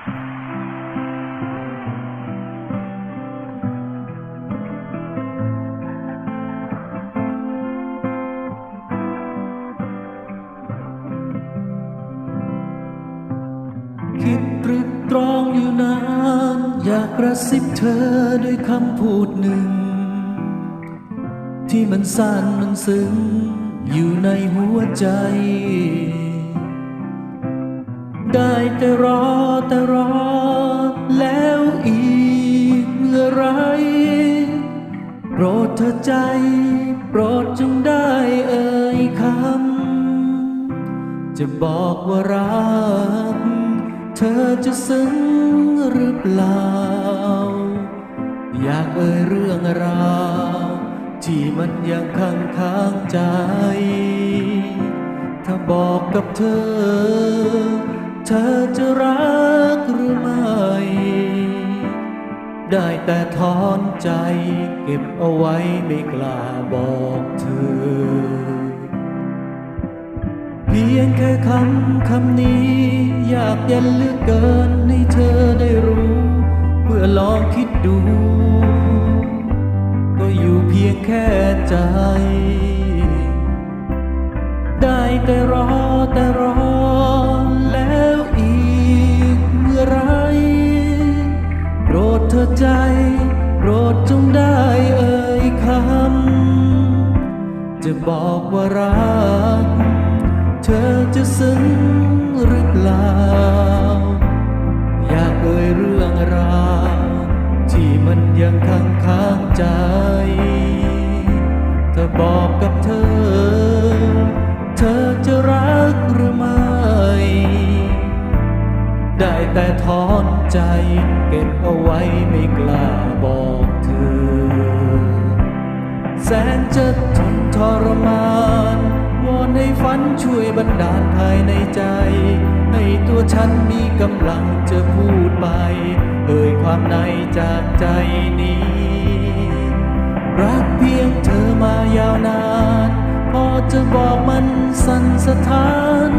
คิดรึกตรองอยู่นาน อยากกระซิบเธอด้วยคำพูดหนึ่ง ที่มันสั้นมันซึ้งอยู่ในหัวใจ ได้แต่รอแต่รอ แล้วอีกเมื่อไร โปรดเธอใจ โปรดจงได้เอ่ยคำ จะบอกว่ารัก เธอจะซึ้งหรือเปล่า อยากเอ่ยเรื่องราวที่มันยังค้างค้างใจ ถ้าบอกกับเธอ ธอจะรักหรือไม่ ได้แต่ถอนใจเก็บเอาไว้ไม่กล้าบอกเธอ เพียงแค่คำคำนี้ อยากเย็นเหลือกเกินให้เธอได้รู้ เมื่อลองคิดดู ก็อยู่เพียงแค่ใจ ได้แต่รอแต่รอ จะบอกว่ารัก เธอจะซึ้งหรือเปล่า อยากเอ่ยเรื่องราวที่มันยังค้างค้างใจถ้าบอกกับเธอ เธอจะรักหรือไม่ ได้แต่ถอนใจเก็บเอา ฝันช่วยบันดาลภายในใจ ให้ตัวฉันมีกำลังจะพูดไป เอ่ยความในจากใจนี้ รักเพียงเธอมายาวนาน พอจะบอกมันสั่นสะท้าน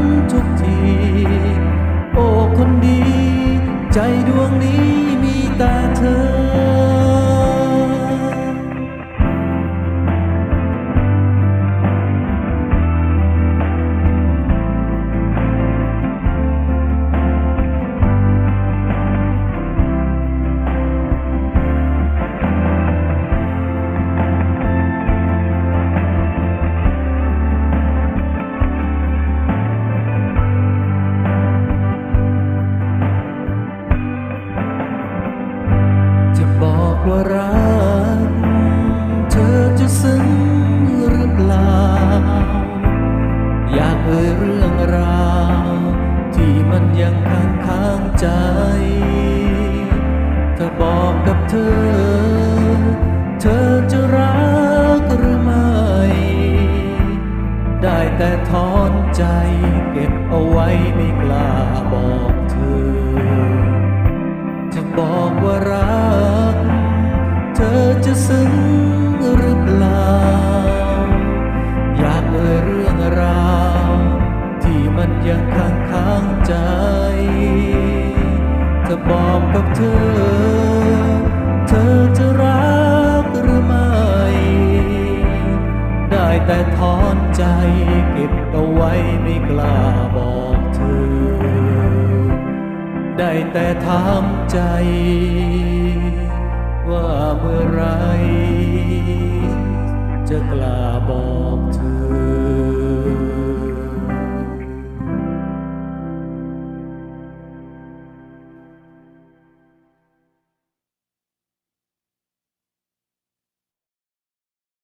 ว่ารักเธอจะซึ้งหรือเปล่า อยากเอ่ยเรื่องราว ที่มันยังค้างค้างใจ ถ้าบอกกับเธอ เธอจะรักหรือไม่ ได้แต่ถอนใจเก็บเอาไว้ไม่กล้าบอกเธอ จะบอกว่ารัก ยังค้างค้างใจถ้าบอกกับเธอ เธอจะรักหรือไม่ ได้แต่ถอนใจเก็บเอาไว้ไม่กล้าบอกเธอ ได้แต่ถามใจ ว่าเมื่อไรจะกล้าบอกเธอ